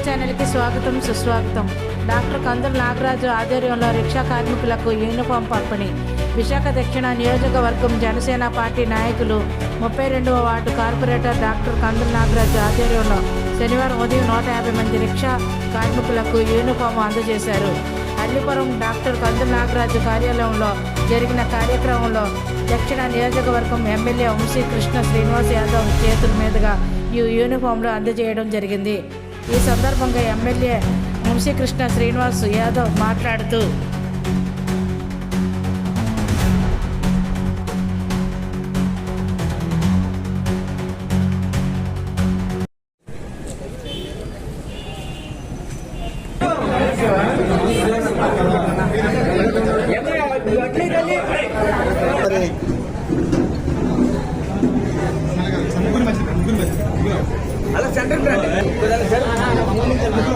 స్వాగతం సుస్వాగతం. డాక్టర్ కందుల నాగరాజు ఆధ్వర్యంలో రిక్షా కార్మికులకు యూనిఫామ్ పంపిణీ. విశాఖ దక్షిణ నియోజకవర్గం జనసేన పార్టీ నాయకులు ముప్పై రెండవ ward corporator doctor Kandula Nagaraju ఆధ్వర్యంలో శనివారం ఉదయం నూట యాభై మంది రిక్షా కార్మికులకు యూనిఫామ్ అందజేశారు. అల్లిపురం డాక్టర్ కందుల నాగరాజు కార్యాలయంలో జరిగిన కార్యక్రమంలో దక్షిణ నియోజకవర్గం ఎమ్మెల్యే వంశీ కృష్ణ శ్రీనివాస్ యాదవ్ చేతుల మీదుగా ఈ యూనిఫామ్లు అందజేయడం జరిగింది. ఈ సందర్భంగా ఎమ్మెల్యే వంశీకృష్ణ శ్రీనివాస్ యాదవ్ మాట్లాడుతూ అలా సెంటర్ రండి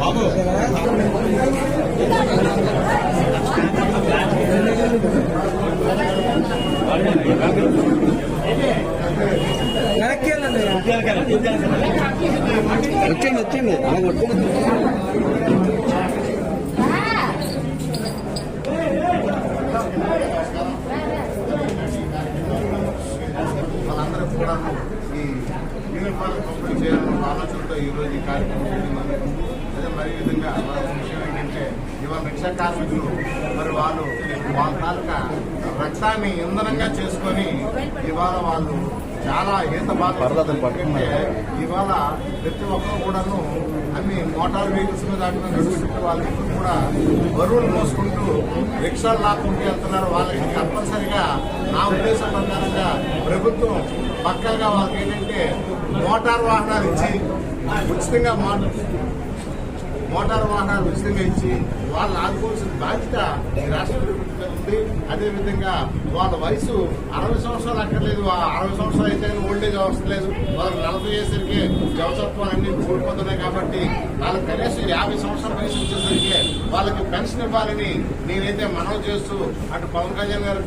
బాబు ఆ, వచ్చి వచ్చండి వచ్చండి వాళ్ళందరూ కూడా ఈ యూనిఫామ్ పంపిణీ చేయాలన్న ఆలోచనతో ఈరోజు ఈ కార్యక్రమం అదే మరి విధంగా విషయం ఏంటంటే ఇవాళ రిక్షా కార్మికులు మరి వాళ్ళు వాళ్ళ తాలూకా రక్తాన్ని ఇంధనంగా చేసుకొని ఇవాళ వాళ్ళు చాలా ఈత బాధ ఎందుకంటే ఇవాళ ప్రతి ఒక్కరు కూడాను అన్ని మోటార్ వెహికల్స్ మీద అటు నడుస్తుంటే వాళ్ళకి కూడా బరువులు మోసుకుంటూ రిక్షాలు లాక్కుంటూ వెళ్తున్నారు. వాళ్ళకి తప్పనిసరిగా నా ఉద్దేశం ప్రకారంగా ప్రభుత్వం పక్కగా వాళ్ళకి ఏంటంటే మోటార్ వాహనాలు ఇచ్చి ఉచితంగా మోటార్ వాహనాలు ఉచితంగా ఇచ్చి వాళ్ళు ఆదుకోవాల్సిన బాధ్యత ఈ రాష్ట్ర ప్రభుత్వం ఉంది. అదేవిధంగా వాళ్ళ వయసు అరవై సంవత్సరాలు అక్కర్లేదు. అరవై సంవత్సరాలు అయితే ఓల్డేజ్ అవసరం లేదు. వాళ్ళకి నలభై వేసరికి జవసత్వాలు అన్ని కోల్పోతున్నాయి కాబట్టి వాళ్ళకి కనీసం యాభై సంవత్సరాల వయసు వచ్చేసరికి వాళ్ళకి పెన్షన్ ఇవ్వాలని నేనైతే మనవి చేస్తూ అటు పవన్ కళ్యాణ్ గారు